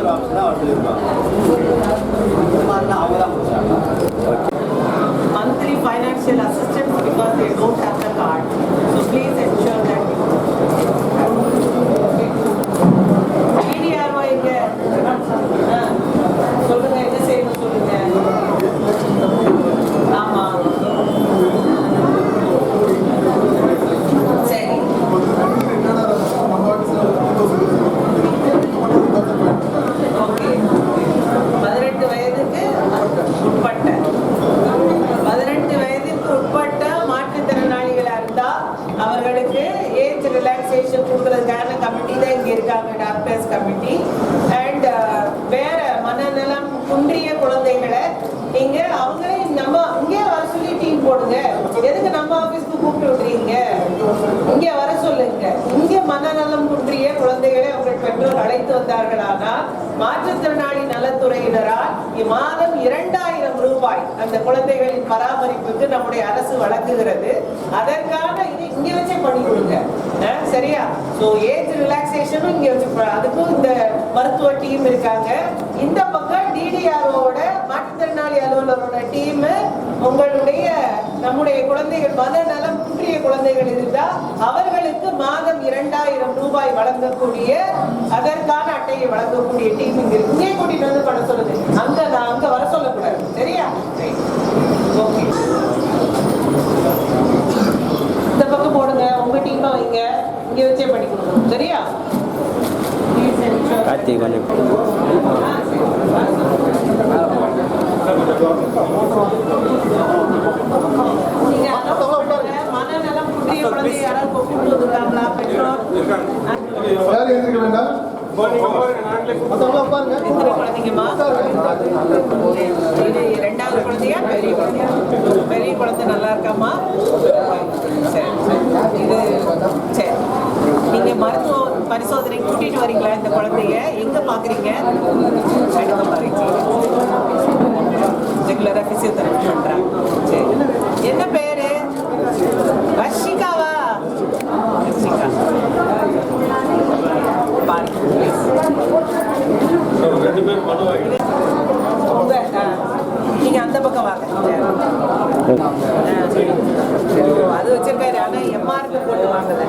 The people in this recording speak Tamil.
ஒரு ஆப்ஷன் தான் அவர் சொல்லியிருக்காங்க அவங்க தான் கொடுத்தாங்க monthly financial assistance because they don't have doctors and uh, வேற மனநலம் குன்றிய குழந்தைகளை நீங்க அவங்களே நம்ம இங்கே வர சொல்லி டீம் போடுங்க. எதுக்கு நம்ம ஆபீஸ்க்கு கூப்பிட்டு விடுறீங்க? இங்க வர சொல்லுங்க. இங்க மனநலம் குன்றிய குழந்தைகளை அவர்கள் பெற்றோர் அழைத்து வந்தார்களானால் மாற்றுத்திறனாளி நலத்துறையினரால் இம்மாதம் இரண்டாயிரம் ரூபாய் அந்த குழந்தைகளின் பராமரிப்புக்கு நம்முடைய அரசு வழங்குகிறது. அதற்கான இது இங்க வச்சே பண்ணி கொடுங்க. ஸோ ஏஜ் ரிலாக்ஸேஷனும் இங்கே வச்சு அதுக்கும் இந்த மருத்துவ டீம் இருக்காங்க. இந்த பக்கம் டிடிஆர்ஓட மாற்றுத்திறனாளி அலுவலரோட டீம் உங்களுடைய நம்முடைய குழந்தைகள் மத நலம் குன்றிய குழந்தைகள் இருந்தால் அவர்களுக்கு மாதம் இரண்டாயிரம் ரூபாய் வழங்கக்கூடிய அதற்கான அட்டையை வழங்கக்கூடிய டீம் இங்கே இங்கே கூட்டிட்டு வந்து பண்ண சொல்லுது அங்கே நான் அங்க வர சொல்லக்கூடாது சரியா ஓகே இந்த பக்கம் போடுங்க உங்க டீமா வைங்க இங்க வச்சே பண்ணி கொடுக்கணும் சரியா Please ensure- கார்த்திக் கொஞ்சம் நீங்க அதான் சொல்லுங்க, மனநலம் குன்றிய யாராவது கூப்பிட்டு வந்திருக்காங்களா பெற்றோர். யாரும் எந்திரிக்க வேண்டாம்? ரெண்டாவது குழந்தையா? பெரிய குழந்தையா? பெரிய குழந்தை நல்லா இருக்காம்மா? சரி சரி. இது சரி. நீங்க மருத்துவ பரிசோதனை கூட்டிட்டு வரீங்களா இந்த குழந்தைய? எங்க பாக்குறீங்க? ரெகுலரா பிசியோதெரபி பண்றாங்க. சரி. உங்க, ஆ, நீங்க அந்த பக்கம் வாங்க ஆ, அது வச்சிருக்காரு. ஆனா எம்ஆர்க்கு போட்டு வாங்கல.